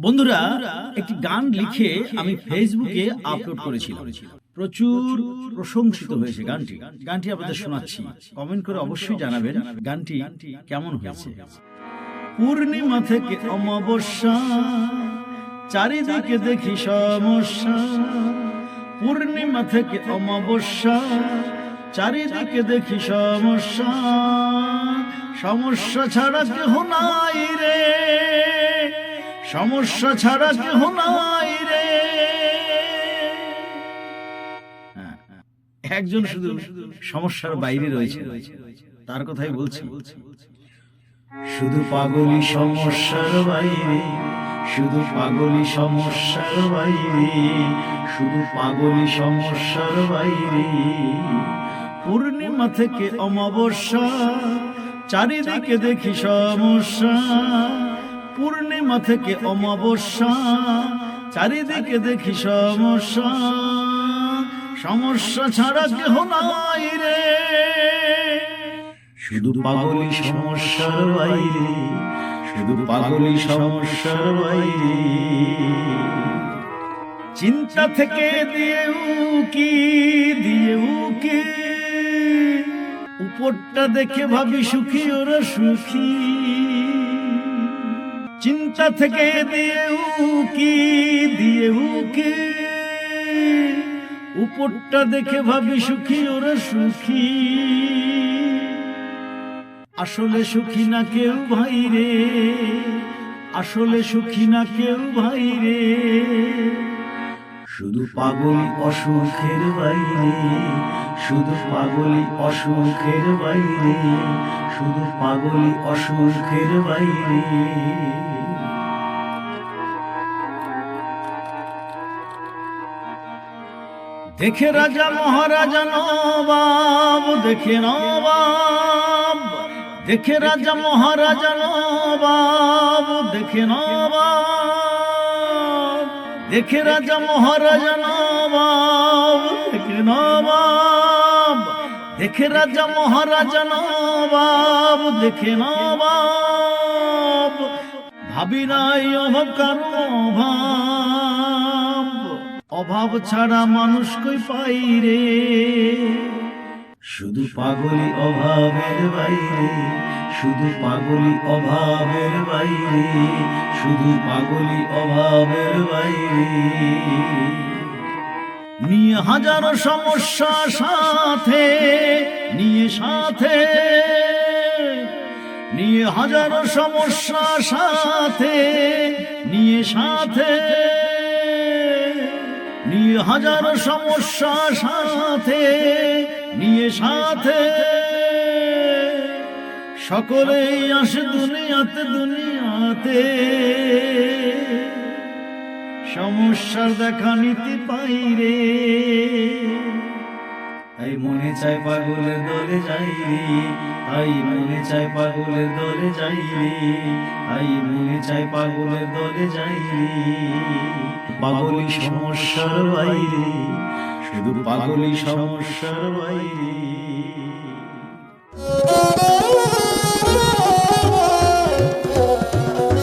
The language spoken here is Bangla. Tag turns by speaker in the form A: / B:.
A: বন্ধুরা, একটি গান লিখে আমি ফেসবুকে আপলোড করেছিলাম। প্রচুর প্রশংসিত হয়েছে গানটি। গানটি আপনাদের শোনাচ্ছি। কমেন্ট করে অবশ্যই জানাবেন গানটি কেমন হয়েছে। পূর্ণিমা থেকে অমাবস্যা, চারিদিকে দেখি সমস্যা। পূর্ণিমা থেকে অমাবস্যা, চারিদিকে দেখি সমস্যা। সমস্যা ছাড়া কেহ নাই রে। সমস্যা ছাড়া কেহ নাই রে। হ্যাঁ, একজন শুধু সমস্যার বাইরে রয়েছে। তার কথাই বলছি। শুধু পাগলি সমস্যার বাইরে শুধু পাগলি সমস্যার বাইরে শুধু পাগলি সমস্যার বাইরে। পূর্ণিমা থেকে অমাবস্যা চারিদিকে দেখি সমস্যা। পূর্ণিমা থেকে অমাবস্যা, চারিদিকে দেখি সমস্যা। সমস্যা ছাড়া কেহ নাই রে। শুধু পাগলি সমস্যার বাইরে, শুধু পাগলি সমস্যার বাইরে। চিন্তা থেকে দিয়ে উকি দিয়ে উকি উপরটা দেখে ভাবি সুখী ওরা সুখী। চিন্তা থেকে দিয়ে কি দিয়ে কি? উপরটা দেখে ভাবি সুখী, ওরা সুখী। আসলে সুখী না কেউ ভাই রে, আসলে সুখী না কেউ ভাই রে। শুধু পাগল অসুখের বাইরে, শুধু পাগলি অসুখের বাইরে, শুধু পাগলি অসুখের বাইরে। দেখে রাজা মহারাজা নবাব, দেখে নবাব, দেখে রাজা মহারাজা নবাব, দেখে নবাব দেখে রাজা মহারাজা নবাব, দেখে নবাব, দেখে রাজা মহারাজা নবাব, দেখে নবাব ভাবি নাই অভাব। কারও অভাব অভাব ছাড়া মানুষ কই পাই রে? শুধু পাগলি অভাবের বাইরে, শুধু পাগলি অভাবের বাইরে, শুধু পাগলি অভাবের বাইরে। নিয়ে হাজারো সমস্যা সাথে, নিয়ে সাথে, নিয়ে হাজারো সমস্যা সাথে, নিয়ে সাথে, নিয়ে হাজারো সমস্যা সাথে, নিয়ে সাথে। সকলেই আসে দুনিয়াতে দুনিয়াতে। সমস্যার দেখা নিতে পাই রে। তাই মনে চায় পাগলের দলে যাই রে। তাই মনে চায় পাগলের দলে যাই রে। তাই মনে চায় পাগলের দলে যাই রে। পাগলি সমস্যার বাইরে, শুধু পাগলি সমস্যার বাইরে।